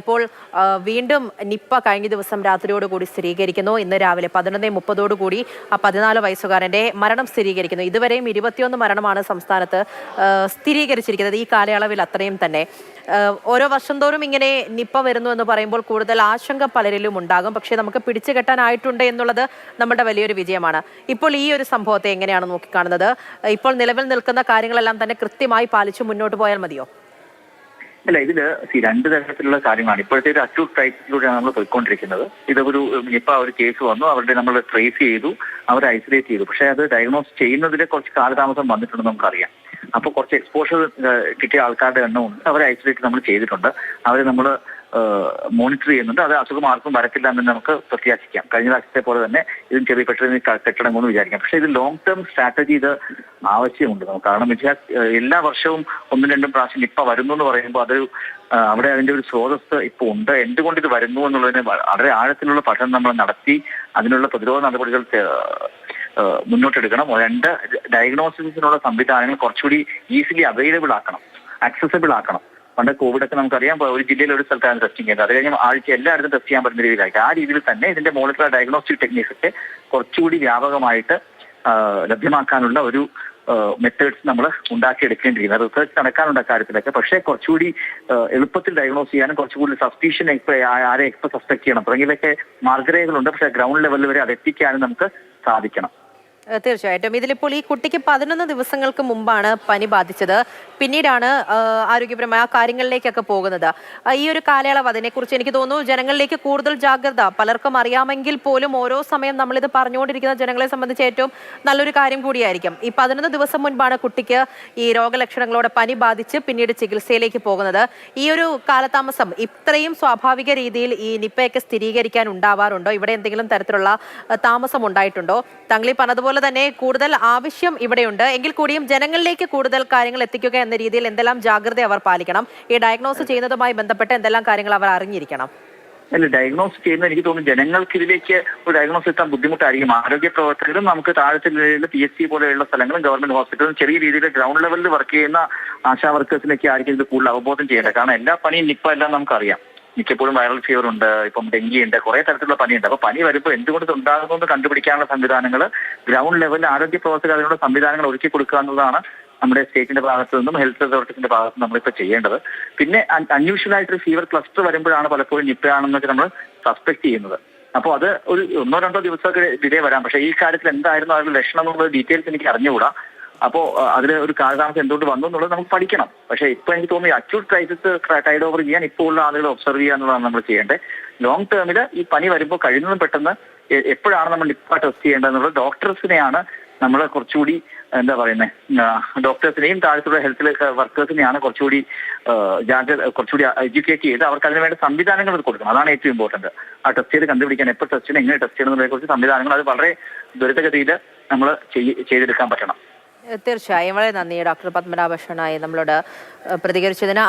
ഇപ്പോൾ വീണ്ടും നിപ്പ കഴിഞ്ഞ ദിവസം രാത്രിയോടുകൂടി സ്ഥിരീകരിക്കുന്നു. ഇന്ന് രാവിലെ പതിനൊന്ന് മുപ്പതോടുകൂടി ആ പതിനാല് വയസ്സുകാരന്റെ മരണം സ്ഥിരീകരിക്കുന്നു. ഇതുവരെയും ഇരുപത്തിയൊന്ന് മരണമാണ് സംസ്ഥാനത്ത് സ്ഥിരീകരിച്ചിരിക്കുന്നത് ഈ കാലയളവിൽ അത്രയും തന്നെ. ഓരോ വർഷം തോറും ഇങ്ങനെ നിപ്പ വരുന്നു എന്ന് പറയുമ്പോൾ കൂടുതൽ ആശങ്ക പലരിലും ഉണ്ടാകും. പക്ഷേ നമുക്ക് പിടിച്ചു കെട്ടാനായിട്ടുണ്ട് എന്നുള്ളത് നമ്മുടെ വലിയൊരു വിജയമാണ്. ഇപ്പോൾ ഈ ഒരു സംഭവത്തെ എങ്ങനെയാണ് നോക്കിക്കാണുന്നത്? ഇപ്പോൾ നിലവിൽ നിൽക്കുന്ന കാര്യങ്ങളെല്ലാം തന്നെ കൃത്യമായി പാലിച്ചു മുന്നോട്ട് പോയാൽ മതിയോ? അല്ല ഇതിൽ ഈ രണ്ട് തരത്തിലുള്ള കാര്യങ്ങളാണ്. ഇപ്പോഴത്തെ ഒരു അക്യൂട്ട് ക്രൈസിലൂടെയാണ് നമ്മൾ പോയിക്കൊണ്ടിരിക്കുന്നത്. ഇത് ഒരു ഒരു കേസ് വന്നു അവരുടെ നമ്മൾ ട്രേസ് ചെയ്തു അവരെ ഐസൊലേറ്റ് ചെയ്തു. പക്ഷേ അത് ഡയഗ്നോസ് ചെയ്യുന്നതിൽ കുറച്ച് കാലതാമസം വന്നിട്ടുണ്ടെന്ന് നമുക്കറിയാം. അപ്പോൾ കുറച്ച് എക്സ്പോഷർ കിട്ടിയ ആൾക്കാരുടെ എണ്ണം ഉണ്ട്. അവരെ ഐസൊലേറ്റ് നമ്മൾ ചെയ്തിട്ടുണ്ട്. അവരെ നമ്മൾ മോണിറ്റർ ചെയ്യുന്നുണ്ട്. അത് അസുഖം ആർക്കും വരത്തില്ല എന്ന് നമുക്ക് പ്രത്യാശിക്കാം. കഴിഞ്ഞ പ്രാവശ്യത്തെ പോലെ തന്നെ ഇതും ചെറിയ പെട്ടെന്ന് കെട്ടണമെന്ന് വിചാരിക്കാം. പക്ഷേ ഇത് ലോങ് ടേം സ്ട്രാറ്റജി ഇത് ആവശ്യമുണ്ട് നമുക്ക്. കാരണം വെച്ചാൽ എല്ലാ വർഷവും ഒന്നും രണ്ടും പ്രാവശ്യം നിപ്പ വരുന്നു എന്ന് പറയുമ്പോൾ അത് അവിടെ അതിന്റെ ഒരു സ്രോതസ് ഇപ്പോൾ ഉണ്ട്. എന്തുകൊണ്ട് ഇത് വരുന്നു എന്നുള്ളതിന് വളരെ ആഴത്തിലുള്ള പഠനം നമ്മൾ നടത്തി അതിനുള്ള പ്രതിരോധ നടപടികൾ മുന്നോട്ടെടുക്കണം. രണ്ട് ഡയഗ്നോസിസിനുള്ള സംവിധാനങ്ങൾ കുറച്ചുകൂടി ഈസിലി അവൈലബിൾ ആക്കണം ആക്സസബിൾ ആക്കണം. പണ്ട് കോവിഡ് ഒക്കെ നമുക്കറിയാം ഒരു ജില്ലയിൽ ഒരു സ്ഥലത്താണ് ടെസ്റ്റിംഗ് ചെയ്യുന്നത്. അത് കഴിഞ്ഞ് ആഴ്ച എല്ലായിടത്തും ടെസ്റ്റ് ചെയ്യാൻ പറ്റുന്ന രീതിയിലായിട്ട് ആ രീതിയിൽ തന്നെ ഇതിന്റെ മോളിക്കുലർ ഡയഗ്നോസ്റ്റിക് ടെക്നീക്സ് ഒക്കെ കുറച്ചുകൂടി വ്യാപകമായിട്ട് ലഭ്യമാക്കാനുള്ള ഒരു മെത്തേഡ്സ് നമ്മൾ ഉണ്ടാക്കിയെടുക്കേണ്ടിയിരിക്കുന്നത് റിസർച്ച് നടക്കാനുണ്ട് കാര്യത്തിലൊക്കെ പക്ഷേ കുറച്ചുകൂടി എളുപ്പത്തിൽ ഡയഗ്നോസ് ചെയ്യാനും കുറച്ചുകൂടി സസ്പീഷൻ ആരെ എക്സ്പെ സസ്പെക്ട് ചെയ്യണം. തുടങ്ങിയതൊക്കെ മാർഗരേഖകളുണ്ട് പക്ഷേ ഗ്രൗണ്ട് ലെവലിൽ വരെ അത് എത്തിക്കാനും നമുക്ക് സാധിക്കണം. തീർച്ചയായിട്ടും. ഇതിലിപ്പോൾ ഈ കുട്ടിക്ക് പതിനൊന്ന് ദിവസങ്ങൾക്ക് മുമ്പാണ് പനി ബാധിച്ചത്. പിന്നീടാണ് ആരോഗ്യപരമായ കാര്യങ്ങളിലേക്കൊക്കെ പോകുന്നത്. ഈ ഒരു കാലയളവ് അതിനെക്കുറിച്ച് എനിക്ക് തോന്നുന്നു ജനങ്ങളിലേക്ക് കൂടുതൽ ജാഗ്രത. പലർക്കും അറിയാമെങ്കിൽ പോലും ഓരോ സമയം നമ്മളിത് പറഞ്ഞുകൊണ്ടിരിക്കുന്ന ജനങ്ങളെ സംബന്ധിച്ച് ഏറ്റവും നല്ലൊരു കാര്യം കൂടിയായിരിക്കും. ഈ പതിനൊന്ന് ദിവസം മുൻപാണ് കുട്ടിക്ക് ഈ രോഗലക്ഷണങ്ങളോടെ പനി ബാധിച്ച് പിന്നീട് ചികിത്സയിലേക്ക് പോകുന്നത്. ഈ ഒരു കാലതാമസം ഇത്രയും സ്വാഭാവിക രീതിയിൽ ഈ നിപ്പയൊക്കെ സ്ഥിരീകരിക്കാൻ ഉണ്ടാവാറുണ്ടോ? ഇവിടെ എന്തെങ്കിലും തരത്തിലുള്ള താമസം ഉണ്ടായിട്ടുണ്ടോ? താങ്കൾ ഈ പറഞ്ഞതുപോലെ തന്നെ കൂടുതൽ ആവശ്യം ഇവിടെയുണ്ട്. എങ്കിൽ കൂടിയും ജനങ്ങളിലേക്ക് കൂടുതൽ കാര്യങ്ങൾ എത്തിക്കുക എന്ന രീതിയിൽ എന്തെല്ലാം ജാഗ്രത അവർ പാലിക്കണം. ഈ ഡയഗ്നോസ് ചെയ്യുന്നതുമായി ബന്ധപ്പെട്ട് എന്തെല്ലാം കാര്യങ്ങൾ അവർ അറിഞ്ഞിരിക്കണം. അല്ല ഡയഗ്നോസ് ചെയ്യുന്ന എനിക്ക് തോന്നുന്നു ജനങ്ങൾക്ക് ഇതിലേക്ക് ഒരു ഡയഗ്നോസ് എത്താൻ ബുദ്ധിമുട്ടായിരിക്കും. ആരോഗ്യ പ്രവർത്തകരും നമുക്ക് താഴത്തെ നിലയിൽ പി എസ് സി പോലെയുള്ള സ്ഥലങ്ങളും ഗവൺമെന്റ് ഹോസ്പിറ്റലും ചെറിയ രീതിയിൽ ഗ്രൗണ്ട് ലെവലിൽ വർക്ക് ചെയ്യുന്ന ആശാ വർക്കേഴ്സിനൊക്കെ ആയിരിക്കും ഇത് കൂടുതൽ അവബോധം ചെയ്യേണ്ടത്. കാരണം എല്ലാ പണിയും നിപ്പ എല്ലാം നമുക്കറിയാം. മിക്കപ്പോഴും വൈറൽ ഫീവർ ഉണ്ട് ഇപ്പം ഡെങ്കി ഉണ്ട് കുറെ തരത്തിലുള്ള പനിയുണ്ട്. അപ്പൊ പനി വരുമ്പോൾ എന്തുകൊണ്ട് ഉണ്ടാകുന്നു എന്ന് കണ്ടുപിടിക്കാനുള്ള സംവിധാനങ്ങൾ ഗ്രൗണ്ട് ലെവലിൽ ആരോഗ്യ പ്രവർത്തകർ അതിനുള്ള സംവിധാനങ്ങൾ ഒരുക്കി കൊടുക്കുക എന്നതാണ് നമ്മുടെ സ്റ്റേറ്റിന്റെ ഭാഗത്തു നിന്നും ഹെൽത്ത് അതോറിറ്റീസിന്റെ ഭാഗത്ത് നമ്മളിപ്പോൾ ചെയ്യേണ്ടത്. പിന്നെ അൺയൂഷ്വൽ ആയിട്ട് ഫീവർ ക്ലസ്റ്റർ വരുമ്പോഴാണ് പലപ്പോഴും നിപ്പയാണെന്നൊക്കെ നമ്മൾ സസ്പെക്ട് ചെയ്യുന്നത്. അപ്പോൾ അത് ഒരു ഒന്നോ രണ്ടോ ദിവസമൊക്കെ ഡിലേ വരാം. പക്ഷേ ഈ കാര്യത്തിൽ എന്തായിരുന്നു അതിന്റെ ലക്ഷണം എന്നുള്ള ഡീറ്റെയിൽസ് എനിക്ക് അറിഞ്ഞുകൂടാ. അപ്പോൾ അതിൽ ഒരു കാലതാമസം എന്തുകൊണ്ട് വന്നു എന്നുള്ളത് നമുക്ക് പഠിക്കണം. പക്ഷേ ഇപ്പോൾ എനിക്ക് തോന്നുന്നു അക്യൂട്ട് ക്രൈസിസ് ടൈഡ് ഓവർ ചെയ്യാൻ ഇപ്പോൾ ഉള്ള ആളുകൾ ഒബ്സർവ് ചെയ്യുക എന്നുള്ളതാണ് നമ്മൾ ചെയ്യേണ്ടത്. ലോങ് ടേമിൽ ഈ പനി വരുമ്പോൾ കഴിയുന്നതും പെട്ടെന്ന് എപ്പോഴാണ് നമ്മൾ നിപ്പ ടെസ്റ്റ് ചെയ്യേണ്ടതെന്നുള്ളത്? ഡോക്ടേഴ്സിനെയാണ് നമ്മൾ കുറച്ചുകൂടി എന്താ പറയുന്നത് ഡോക്ടേഴ്സിനെയും താഴത്തുള്ള ഹെൽത്ത് വർക്കേഴ്സിനെയാണ് കുറച്ചുകൂടി ജാഗ്രത കുറച്ചുകൂടി എഡ്യൂക്കേറ്റ് ചെയ്ത് അവർക്ക് അതിന് വേണ്ട സംവിധാനങ്ങൾ കൊടുക്കണം. അതാണ് ഏറ്റവും ഇമ്പോർട്ടന്റ് ആ ടെസ്റ്റ് ചെയ്ത് കണ്ടുപിടിക്കാൻ എപ്പോൾ ടെസ്റ്റ് ചെയ്യണം എങ്ങനെ ടെസ്റ്റ് ചെയ്യണം കുറിച്ച് സംവിധാനങ്ങൾ അത് വളരെ ത്വരിതഗതിയിൽ നമ്മൾ ചെയ്തെടുക്കാൻ പറ്റണം. തീർച്ചയായും. വളരെ നന്ദി ഡോക്ടർ പത്മനാഭഷണായി നമ്മളോട് പ്രതികരിച്ചതിന്.